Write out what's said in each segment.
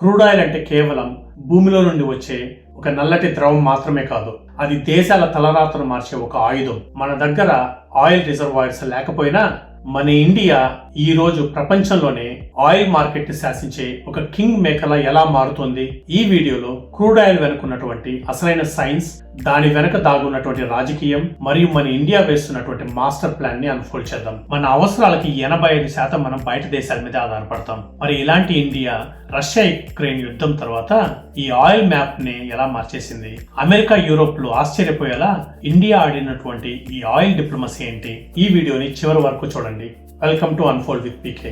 Crude oil అంటే కేవలం భూమిలో నుండి వచ్చే ఒక నల్లటి ద్రవం మాత్రమే కాదు అది దేశాల తలరాతను మార్చే ఒక ఆయుధం. మన దగ్గర ఆయిల్ రిజర్వాయర్స్ లేకపోయినా మన ఇండియా ఈ రోజు ప్రపంచంలోనే ఆయిల్ మార్కెట్ని శాసించే ఒక కింగ్ మేకర్లా ఎలా మారుతోంది? ఈ వీడియోలో క్రూడ్ ఆయిల్ వెనుకున్నటువంటి అసలైన సైన్స్ దాని వెనక దాగున్నటువంటి రాజకీయం మరియు మన ఇండియా వేస్తున్నటువంటి మాస్టర్ ప్లాన్ని అన్ఫోల్డ్ చేద్దాం. మన అవసరాలకి ఎనభై ఐదు శాతం మనం బయట దేశాల మీద ఆధారపడతాం. మరి ఇలాంటి ఇండియా రష్యా యుక్రెయిన్ యుద్ధం తర్వాత ఈ ఆయిల్ మ్యాప్ని ఎలా మార్చేసింది? అమెరికా యూరోప్లో ఆశ్చర్యపోయేలా ఇండియా ఆడినటువంటి ఈ ఆయిల్ డిప్లొమసీ ఏంటి? ఈ వీడియోని చివరి వరకు చూడండి. Welcome to unfold with PK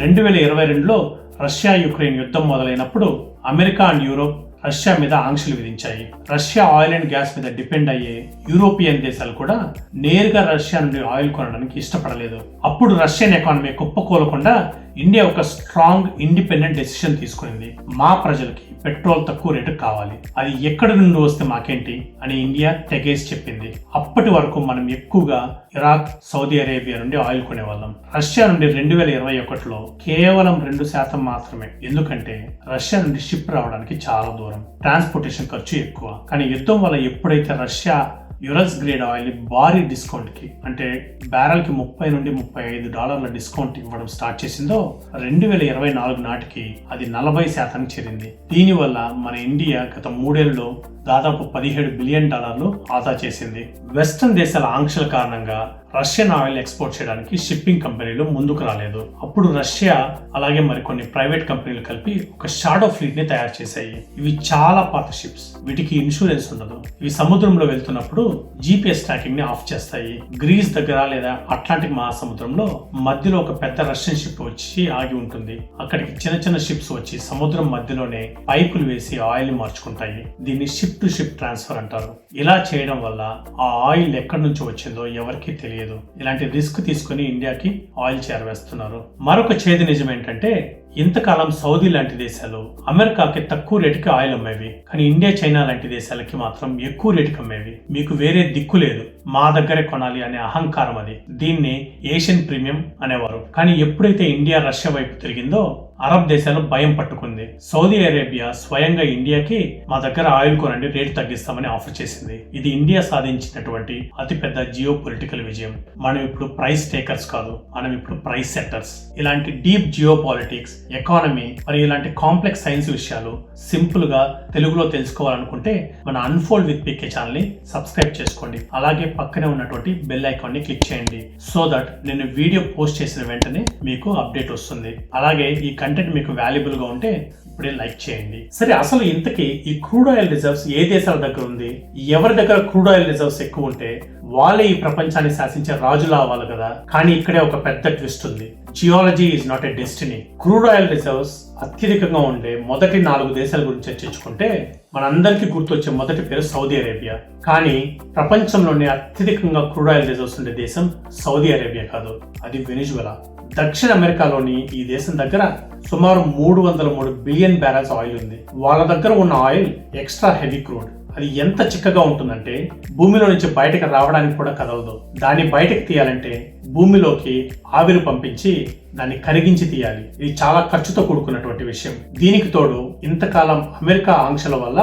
రెండు వేల ఇరవై రెండులో రష్యా యుక్రెయిన్ యుద్ధం మొదలైనప్పుడు అమెరికా అండ్ యూరోప్ రష్యా మీద ఆంక్షలు విధించాయి. రష్యా ఆయిల్ అండ్ గ్యాస్ మీద డిపెండ్ అయ్యే యూరోపియన్ దేశాలు కూడా నేరుగా రష్యా నుండి ఆయిల్ కొనడానికి ఇష్టపడలేదు. అప్పుడు రష్యన్ ఎకానమీ కుప్పకూలకుండా ఇండియా ఒక స్ట్రాంగ్ ఇండిపెండెంట్ డెసిషన్ తీసుకునింది మా ప్రజలకి పెట్రోల్ తక్కువ రేటు కావాలి. అది ఎక్కడి నుండి వస్తే మాకేంటి అని ఇండియా తెగేసి చెప్పింది. అప్పటి వరకు మనం ఎక్కువగా ఇరాక్ సౌదీ అరేబియా నుండి ఆయిల్ కొనేవాళ్ళం. రష్యా నుండి రెండు వేల ఇరవై ఒకటిలో కేవలం రెండు శాతం మాత్రమే. ఎందుకంటే రష్యా నుండి షిప్ రావడానికి చాలా దూరం. ట్రాన్స్పోర్టేషన్ ఖర్చు ఎక్కువ. కానీ యుద్ధం వల్ల ఎప్పుడైతే రష్యా యురస్ గ్రేడ్ ఆయిల్ భారీ డిస్కౌంట్కి అంటే బ్యారల్కి ముప్పై నుండి ముప్పై ఐదు డాలర్ల డిస్కౌంట్ ఇవ్వడం స్టార్ట్ చేసిందో రెండు వేల ఇరవై నాలుగు నాటికి అది నలభై శాతానికి చేరింది. దీనివల్ల మన ఇండియా గత మూడేళ్ళలో దాదాపు పదిహేడు బిలియన్ డాలర్లు ఆదా చేసింది. వెస్టర్న్ దేశాల ఆంక్షల కారణంగా రష్యన్ ఆయిల్ ఎక్స్పోర్ట్ చేయడానికి షిప్పింగ్ కంపెనీలు ముందుకు రాలేదు. అప్పుడు రష్యా అలాగే మరికొన్ని ప్రైవేట్ కంపెనీలు కలిపి ఒక షాడో ఫ్లీట్ని తయారు చేశాయి. ఇవి చాలా పాత షిప్స్. వీటికి ఇన్సూరెన్స్ ఉండదు. ఇవి సముద్రంలో వెళ్తున్నప్పుడు జీపీఎస్ ట్రాకింగ్ని ఆఫ్ చేస్తాయి. గ్రీస్ దగ్గర లేదా అట్లాంటిక్ మహాసముద్రంలో మధ్యలో ఒక పెద్ద రష్యన్ షిప్ వచ్చి ఆగి ఉంటుంది. అక్కడికి చిన్న చిన్న షిప్స్ వచ్చి సముద్రం మధ్యలోనే పైపులు వేసి ఆయిల్ని మార్చుకుంటాయి. దీన్ని షిప్ టు షిప్ ట్రాన్స్ఫర్ అంటారు. ఇలా చేయడం వల్ల ఆ ఆయిల్ ఎక్కడి నుంచి వచ్చిందో ఎవరికీ తెలియదు. ఇలాంటి రిస్క్ తీసుకుని ఇండియాకి ఆయిల్ చేరవేస్తున్నారు. మరొక చేదు నిజం ఏంటంటే ఇంతకాలం సౌదీ లాంటి దేశాలు అమెరికాకి తక్కువ రేటుకి ఆయిల్ అమ్మేవి కానీ ఇండియా చైనా లాంటి దేశాలకి మాత్రం ఎక్కువ రేటుకి అమ్మేవి. మీకు వేరే దిక్కు లేదు. మా దగ్గరే కొనాలి అనే అహంకారం అది. దీన్ని ఏషియన్ ప్రీమియం అనేవారు. కానీ ఎప్పుడైతే ఇండియా రష్యా వైపు తిరిగిందో అరబ్ దేశాలు భయం పట్టుకుంది. సౌదీ అరేబియా స్వయంగా ఇండియాకి మా దగ్గర ఆయిల్ కొనండి రేటు తగ్గిస్తామని ఆఫర్ చేసింది. ఇది ఇండియా సాధించినటువంటి అతిపెద్ద జియో పొలిటికల్ విజయం. మనం ఇప్పుడు ప్రైస్ టేకర్స్ కాదు మనం ఇప్పుడు ప్రైస్ సెట్టర్స్ ఇలాంటి డీప్ జియో పాలిటిక్స్ ఎకానమీ మరి ఇలాంటి కాంప్లెక్స్ సైన్స్ విషయాలు సింపుల్గా తెలుగులో తెలుసుకోవాలనుకుంటే మన అన్ఫోల్డ్ విత్ పికే ఛానల్ని సబ్స్క్రైబ్ చేసుకోండి. అలాగే పక్కనే ఉన్నటువంటి బెల్ ఐకాన్ని క్లిక్ చేయండి. సో దట్ నేను వీడియో పోస్ట్ చేసిన వెంటనే మీకు అప్డేట్ వస్తుంది. అలాగే ఈ కంటెంట్ మీకు వాల్యుబుల్గా ఉంటే ఇప్పుడే లైక్ చేయండి. సరే అసలు ఇంతకీ ఈ క్రూడ్ ఆయిల్ రిజర్వ్స్ ఏ దేశాల దగ్గర ఉంది? ఎవరి దగ్గర క్రూడ్ ఆయిల్ రిజర్వ్స్ ఎక్కువ ఉంటే వాళ్ళే ఈ ప్రపంచాన్ని శాసించే రాజులు అవ్వాలి కదా. కానీ ఇక్కడే ఒక పెద్ద ట్విస్ట్ ఉంది. Geology is not a destiny crude oil reserves అత్యధికంగా ఉండే మొదటి నాలుగు దేశాల గురించి చర్చించుకుంటే మనందరికీ గుర్తొచ్చే మొదటి పేరు సౌదీ అరేబియా. కానీ ప్రపంచంలోనే అత్యధికంగా క్రూడ్ ఆయిల్ రిజర్వ్స్ ఉండే దేశం సౌదీ అరేబియా కాదు అది వెనిజువలా. దక్షిణ అమెరికాలోని ఈ దేశం దగ్గర సుమారు మూడు వందల మూడు బిలియన్ బ్యారల్స్ ఆయిల్ ఉంది. వాళ్ళ దగ్గర ఉన్న ఆయిల్ ఎక్స్ట్రా హెవీ క్రూడ్. అది ఎంత చిక్కగా ఉంటుందంటే భూమిలో నుంచి బయటకు రావడానికి కూడా కదలదు. దాన్ని బయటకు తీయాలంటే భూమిలోకి ఆవిరి పంపించి దాన్ని కరిగించి తీయాలి. ఇది చాలా ఖర్చుతో కూడుకున్నటువంటి విషయం. దీనికి తోడు ఇంతకాలం అమెరికా ఆంక్షల వల్ల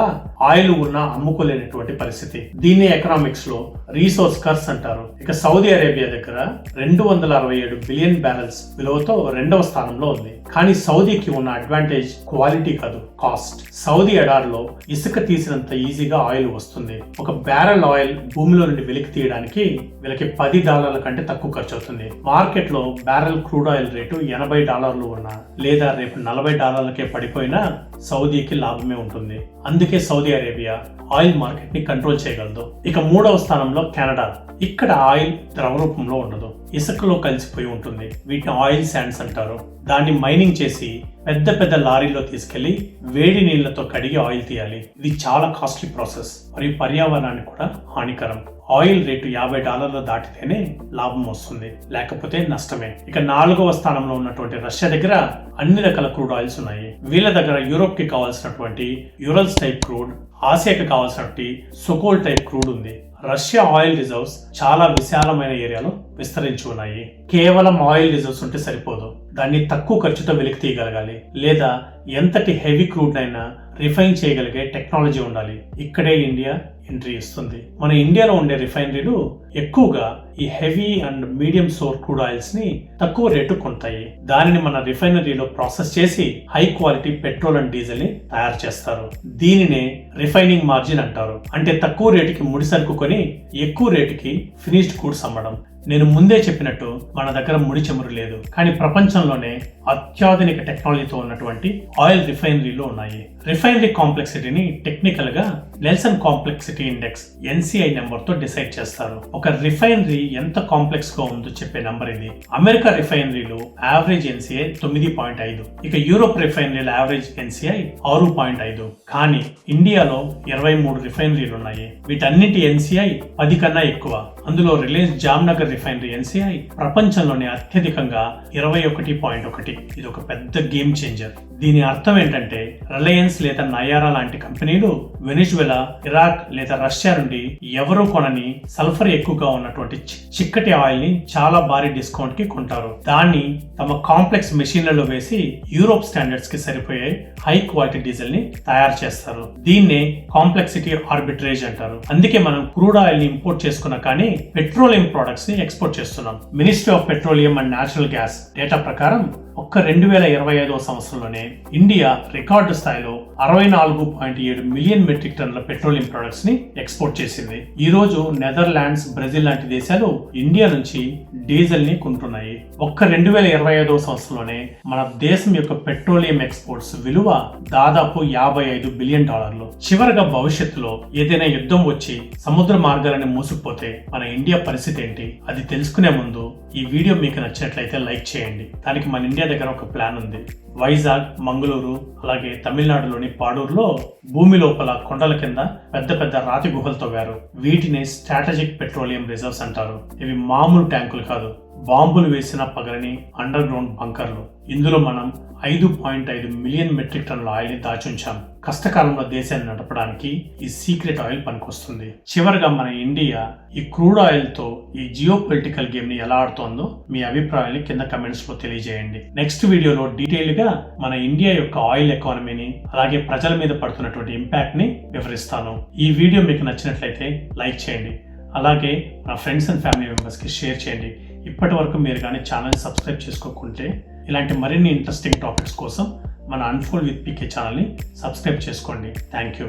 ఆయిల్ ఉన్న అమ్ముకోలేనటువంటి పరిస్థితి. దీన్ని ఎకనామిక్స్లో రీసోర్స్ కర్స్ అంటారు. ఇక సౌదీ అరేబియా దగ్గర రెండు వందల అరవై ఏడు బిలియన్ బ్యారెల్స్ విలువతో రెండవ స్థానంలో ఉంది. కానీ సౌదీకి ఉన్న అడ్వాంటేజ్ క్వాలిటీ కాదు కాస్ట్ సౌదీ ఎడార్లో ఇసుక తీసినంత ఈజీగా ఆయిల్ వస్తుంది. ఒక బ్యారెల్ ఆయిల్ భూమిలో నుండి వెలికి తీయడానికి వీళ్ళకి పది డాలర్ల కంటే తక్కువ ఖర్చు అవుతుంది మార్కెట్లో బ్యారెల్ క్రూడ్ ఆయిల్ రేటు ఎనభై డాలర్లు ఉన్నా లేదా రేపు నలభై డాలర్లకే పడిపోయినా సౌదీకి లాభమే ఉంటుంది. అందుకే సౌదీ అరేబియా ఆయిల్ మార్కెట్ని కంట్రోల్ చేయగలదు. ఇక మూడవ స్థానంలో కెనడా. ఇక్కడ ఆయిల్ ద్రవ రూపంలో ఉండదు. ఇసుకలో కలిసిపోయి ఉంటుంది. వీటిని ఆయిల్ శాండ్స్ అంటారు. దాన్ని మైనింగ్ చేసి పెద్ద పెద్ద లారీలో తీసుకెళ్ళి వేడి నీళ్ళతో కడిగి ఆయిల్ తీయాలి. ఇది చాలా కాస్ట్లీ ప్రాసెస్. మరియు పర్యావరణానికి కూడా హానికరం. ఆయిల్ రేటు యాభై డాలర్లు దాటితేనే లాభం వస్తుంది లేకపోతే నష్టమే. ఇక నాలుగవ స్థానంలో ఉన్నటువంటి రష్యా దగ్గర అన్ని రకాల క్రూడ్ ఆయిల్స్ ఉన్నాయి. వీళ్ళ దగ్గర యూరోప్కి కావాల్సినటువంటి యూరల్స్ టైప్ క్రూడ్ ఆసియాకి కావాల్సినటువంటి సుకోల్ టైప్ క్రూడ్ ఉంది. రష్యా ఆయిల్ రిజర్వ్స్ చాలా విశాలమైన ఏరియాలో విస్తరించి ఉన్నాయి కేవలం ఆయిల్ రిజర్వ్స్ ఉంటే సరిపోదు. దాన్ని తక్కువ ఖర్చుతో వెలికి తీయగలగాలి. లేదా ఎంతటి హెవీ క్రూడ్ అయినా రిఫైన్ చేయగలిగే టెక్నాలజీ ఉండాలి. ఇక్కడే ఇండియా ఎంట్రీ ఇస్తుంది. మన ఇండియాలో ఉండే రిఫైనరీలు ఎక్కువగా ఈ heavy and medium sour crude ఆయిల్స్ని తక్కువ రేటు కొంటాయి. దానిని మన రిఫైనరీలో ప్రాసెస్ చేసి హై క్వాలిటీ పెట్రోల్ అండ్ డీజిల్ని తయారు చేస్తారు. దీనినే రిఫైనింగ్ మార్జిన్ అంటారు. అంటే తక్కువ రేటుకి ముడి సరుకు కొని ఎక్కువ రేటుకి ఫినిష్డ్ గూడ్స్ అమ్మడం. నేను ముందే చెప్పినట్టు మన దగ్గర ముడి చమురు లేదు కానీ ప్రపంచంలోనే అత్యాధునిక టెక్నాలజీతో ఉన్నటువంటి ఆయిల్ రిఫైనరీలు ఉన్నాయి. రిఫైనరీ కాంప్లెక్సిటీని టెక్నికల్గా నెల్సన్ కాంప్లెక్సిటీ ఇండెక్స్ ఎన్సిఐ నెంబర్తో డిసైడ్ చేస్తారు. ఒక రిఫైనరీ ఎంత కాంప్లెక్స్గా ఉందో చెప్పే నంబర్ ఇది. అమెరికా రిఫైనరీలు యావరేజ్ ఎన్సిఐ తొమ్మిది పాయింట్ ఐదు. ఇక యూరోప్ రిఫైనరీల యావరేజ్ ఎన్సిఐ ఆరు పాయింట్ ఐదు. కానీ ఇండియాలో ఇరవై మూడు రిఫైనరీలు ఉన్నాయి. వీటన్నిటి ఎన్సిఐ పది కన్నా ఎక్కువ. అందులో రిలయన్స్ జామ్నగర్ రిఫైనరీ ఎన్సిఐ ప్రపంచంలోనే అత్యధికంగా ఇరవై ఒకటి పాయింట్ ఒకటి. ఇది ఒక పెద్ద గేమ్ చేంజర్. దీని అర్థం ఏంటంటే రిలయన్స్ లేదా నయారా లాంటి కంపెనీలు వెనిజువెలా ఇరాక్ లేదా రష్యా నుండి ఎవరూ కొనని సల్ఫర్ ఎక్కువగా ఉన్నటువంటి చి- చిక్కటి ఆయిల్ని చాలా భారీ డిస్కౌంట్కి కొంటారు. దాన్ని తమ కాంప్లెక్స్ మెషిన్లలో వేసి యూరోప్ స్టాండర్డ్స్కి సరిపోయే హై క్వాలిటీ డీజిల్ని తయారు చేస్తారు. దీన్నే కాంప్లెక్సిటీ ఆర్బిట్రేజ్ అంటారు. అందుకే మనం క్రూడ్ ఆయిల్ని ఇంపోర్ట్ చేసుకున్నా కానీ పెట్రోలియం ప్రొడక్ట్స్ని ఎక్స్పోర్ట్ చేస్తున్నాం. Ministry of petroleum and natural gas data ప్రకారం ఒక్క రెండు వేల ఇరవై ఐదవ సంవత్సరంలోనే ఇండియా రికార్డు స్థాయిలో అరవై నాలుగు పాయింట్ ఏడు మిలియన్ మెట్రిక్ పెట్రోలియం ప్రొడక్ట్స్ని ఎక్స్పోర్ట్ చేసింది. ఈ రోజు నెదర్లాండ్స్ బ్రెజిల్ లాంటి దేశాలు ఇండియా నుంచి డీజిల్ని కొంటున్నాయి. ఒక్క రెండు వేల ఇరవై ఐదవ సంవత్సరంలోనే మన దేశం యొక్క పెట్రోలియం ఎక్స్పోర్ట్స్ విలువ దాదాపు యాభై ఐదు బిలియన్ డాలర్లు. చివరగా భవిష్యత్తులో ఏదైనా యుద్ధం వచ్చి సముద్ర మార్గాలను మూసుకుపోతే మన ఇండియా పరిస్థితి ఏంటి? అది తెలుసుకునే ముందు ఈ వీడియో మీకు నచ్చినట్లయితే లైక్ చేయండి. దానికి మన ఇండియా దగ్గర ఒక ప్లాన్ ఉంది. వైజాగ్ మంగళూరు అలాగే తమిళనాడులోని పాడూరులో భూమి లోపల కొండల కింద పెద్ద పెద్ద రాతి గుహలు తవ్వారు. వీటిని స్ట్రాటజిక్ పెట్రోలియం రిజర్వ్స్ అంటారు. ఇవి మామూలు ట్యాంకులు కాదు. బాంబులు వేసిన పగలని అండర్ గ్రౌండ్ బంకర్లు. ఇందులో మనం ఐదు పాయింట్ ఐదు మిలియన్ మెట్రిక్ టన్నుల ఆయిల్ని దాచుంచాం కష్టకాలంలో దేశాన్ని నడపడానికి ఈ సీక్రెట్ ఆయిల్ పనికొస్తుంది. చివరిగా మన ఇండియా ఈ క్రూడ్ ఆయిల్తో ఈ జియో పొలిటికల్ గేమ్ని ఎలా ఆడుతోందో మీ అభిప్రాయాన్ని కింద కమెంట్స్లో తెలియజేయండి. నెక్స్ట్ వీడియోలో డీటెయిల్గా మన ఇండియా యొక్క ఆయిల్ ఎకానమీని అలాగే ప్రజల మీద పడుతున్నటువంటి ఇంపాక్ట్ని వివరిస్తాను. ఈ వీడియో మీకు నచ్చినట్లయితే లైక్ చేయండి. అలాగే మన ఫ్రెండ్స్ అండ్ ఫ్యామిలీ మెంబర్స్కి షేర్ చేయండి. ఇప్పటి వరకు మీరు కానీ ఛానల్ సబ్స్క్రైబ్ చేసుకోకుంటే ఇలాంటి మరిన్ని ఇంట్రెస్టింగ్ టాపిక్స్ కోసం మన అన్ఫుల్ విత్ పికే ఛానల్ని సబ్స్క్రైబ్ చేసుకోండి. Thank you.